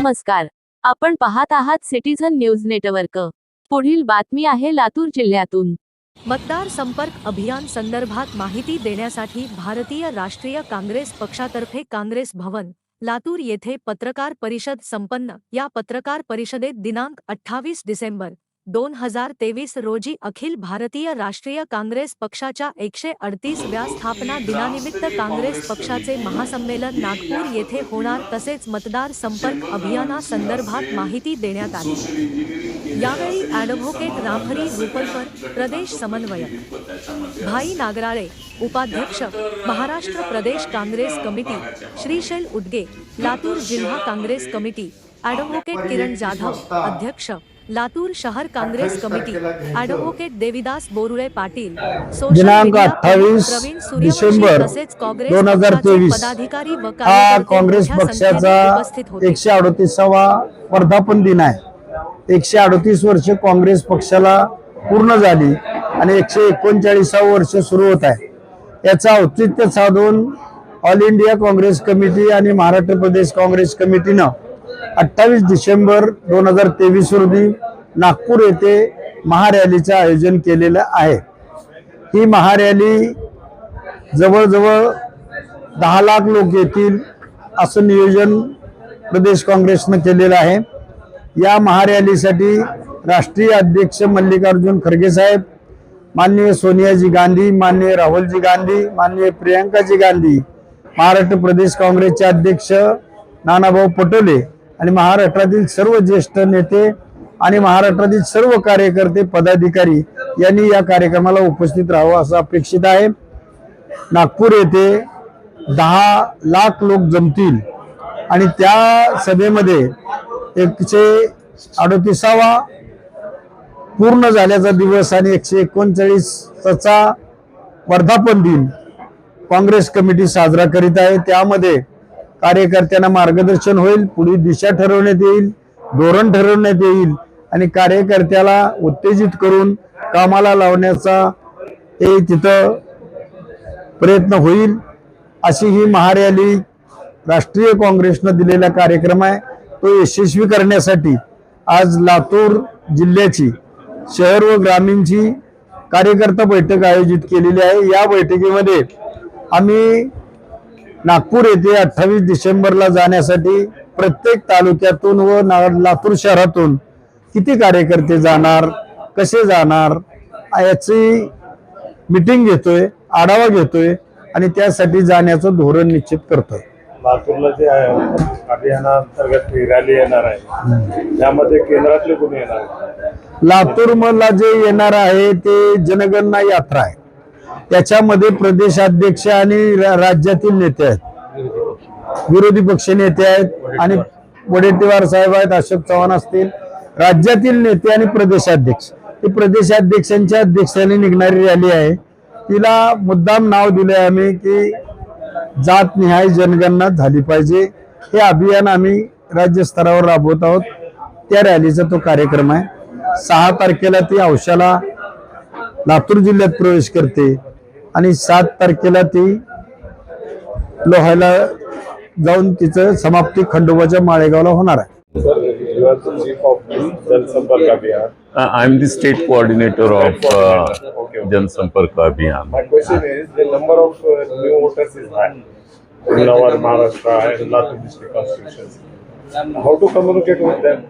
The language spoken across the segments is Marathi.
नमस्कार. आपण पाहत आहात सिटीझन न्यूज नेटवर्क. पुढील बातमी आहे लातूर जिल्ह्यातून. मतदार संपर्क अभियान संदर्भात माहिती देण्यासाठी भारतीय राष्ट्रीय काँग्रेस पक्षातर्फे काँग्रेस भवन लातूर येथे पत्रकार परिषद संपन्न या पत्रकार परिषदेत दिनांक अठ्ठावीस डिसेंबर दोन हजार तेवीस रोजी अखिल भारतीय राष्ट्रीय काँग्रेस पक्षाच्या एकशे अडतीसव्या स्थापना दिनानिमित्त काँग्रेस पक्षाचे महासंमेलन नागपूर येथे होणार तसेच मतदार संपर्क अभियानासंदर्भात माहिती देण्यात आली. यावेळी ॲडव्होकेट रामहरी रुपलकर प्रदेश समन्वयक. भाई नागराळे उपाध्यक्ष महाराष्ट्र प्रदेश काँग्रेस कमिटी श्रीशैल उडगे लातूर जिल्हा काँग्रेस कमिटी ॲडव्होकेट किरण जाधव अध्यक्ष लातूर शहर Congress committee advocate Devidas Borule Patil social दिनांक मीडिया 28 प्रवीण सूर्यवंशी डिसेंबर तसेच काँग्रेस 2023 पक्षाचे पदाधिकारी व हा काँग्रेस पक्षाचा उपस्थित होते. एकशे अडोतीसावा वर्धापन दिन आहे. एकशे अडोतीस वर्ष काँग्रेस पक्षाला पूर्ण झाली आणि एकशे एकोणचाळीसावं वर्ष सुरू होत आहे. याचं औचित्य साधून ऑल इंडिया काँग्रेस कमिटी आणि महाराष्ट्र प्रदेश काँग्रेस कमिटीनं अठ्ठावीस डिसेंबर दोन हजार तेवीस रोजी नागपूर येथे महारॅलीचं आयोजन केलेलं आहे. ही महारॅली जवळजवळ दहा लाख लोक येतील असं नियोजन प्रदेश काँग्रेसनं केलेलं आहे. या महारॅलीसाठी राष्ट्रीय अध्यक्ष मल्लिकार्जुन खरगे साहेब माननीय सोनियाजी गांधी माननीय राहुलजी गांधी माननीय प्रियांकाजी गांधी महाराष्ट्र प्रदेश काँग्रेसचे अध्यक्ष नानाभाऊ पटोले आणि महाराष्ट्रातील सर्व ज्येष्ठ नेते आणि महाराष्ट्रातील सर्व कार्यकर्ते पदाधिकारी यांनी या कार्यक्रमाला उपस्थित राहावं असं अपेक्षित आहे. नागपूर येथे दहा लाख लोक जमतील आणि त्या सभेमध्ये एकशे अडतीसावा पूर्ण झाल्याचा दिवस आणि एकशे एकोणचाळीसचा वर्धापन दिन काँग्रेस कमिटी साजरा करीत आहे. त्यामध्ये कार्यकर्त्यांना मार्गदर्शन होईल पुढील दिशा ठरवण्यात येईल धोरण ठरवण्यात येईल आणि कार्यकर्त्याला उत्तेजित करून कामाला लावण्याचा हे तिथं प्रयत्न होईल अशी ही महारॅली राष्ट्रीय काँग्रेसनं दिलेला कार्यक्रम आहे. तो यशस्वी करण्यासाठी आज लातूर जिल्ह्याची शहर व ग्रामीणची कार्यकर्ता बैठक आयोजित केलेली आहे. या बैठकीमध्ये आम्ही नागपूर येथे अठ्ठावीस डिसेंबरला जाण्यासाठी प्रत्येक तालुक्यातून व ना- लातूर शहरातून किती कार्यकर्ते जाणार कसे जाणार याची मिटिंग घेतोय आढावा घेतोय आणि त्यासाठी जाण्याचं धोरण निश्चित करतोय. लातूरला जे ही रॅली येणार आहे. त्यामध्ये केंद्रातले कोणी येणार? लातूर मधला जे येणार आहे ते जनगणना यात्रा आहे. त्याच्यामध्ये प्रदेशाध्यक्ष आणि रा- राज्यातील नेते आहेत. विरोधी पक्ष नेते आहेत आणि वडेट्टीवार साहेब आहेत अशोक चव्हाण असतील. राज्यातील नेते आणि प्रदेशाध्यक्ष. ही प्रदेशाध्यक्षांच्या अध्यक्षाने निघणारी रॅली आहे. तिला मुद्दाम नाव दिले आम्ही की जात निहाय जनगणना झाली पाहिजे. हे अभियान आम्ही राज्य स्तरावर राबवत आहोत. त्या रॅलीचा तो कार्यक्रम आहे. सहा तारखेला ती औशाला लातूर जिल्ह्यात प्रवेश करते. आणि सात तारखेला ती लोहायला जाऊन तिचं समाप्ती खंडोबाच्या माळेगावला होणार आहे. Uh, I'm the state coordinator of uh, Okay, okay. Jan Sampark Abhiyan. My question is, the number of uh, new voters is high in our Maharashtra and Latur district constitutions. How to communicate with them?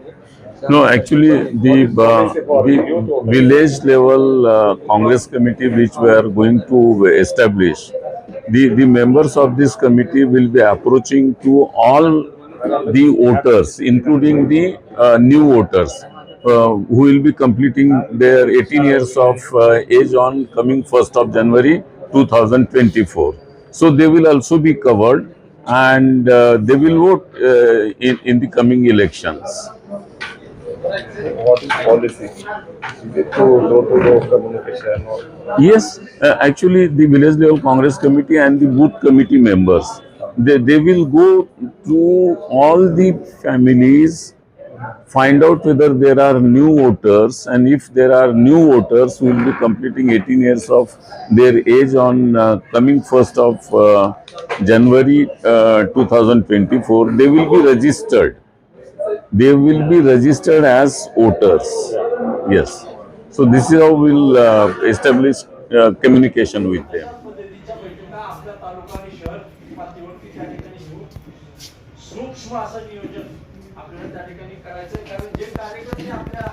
No, actually, the, uh, the village level uh, Congress committee which we are going to establish, the, the members of this committee will be approaching to all the voters, including the uh, new voters. Uh, who will be completing their 18 years of uh, age on coming 1st of January 2024. So they will also be covered and uh, they will vote uh, in, in the coming elections. What is policy? Is it to door-to-door communication or? Yes, uh, actually, the village level Congress committee and the booth committee members, they, they will go to all the families, find out whether there are new voters, and if there are new voters who will be completing 18 years of their age on uh, coming 1st of uh, January uh, 2024, they will be registered they will be registered as voters. Yes. So this is how we'll uh, establish uh, communication with them. पद्धतीच्या बैठका आपल्या तालुका आणि शहर पातळीवरती त्या ठिकाणी घेऊन सूक्ष्म असं नियोजन आपल्याला त्या ठिकाणी करायचं आहे. कारण जे कार्यक्रम हे आपल्या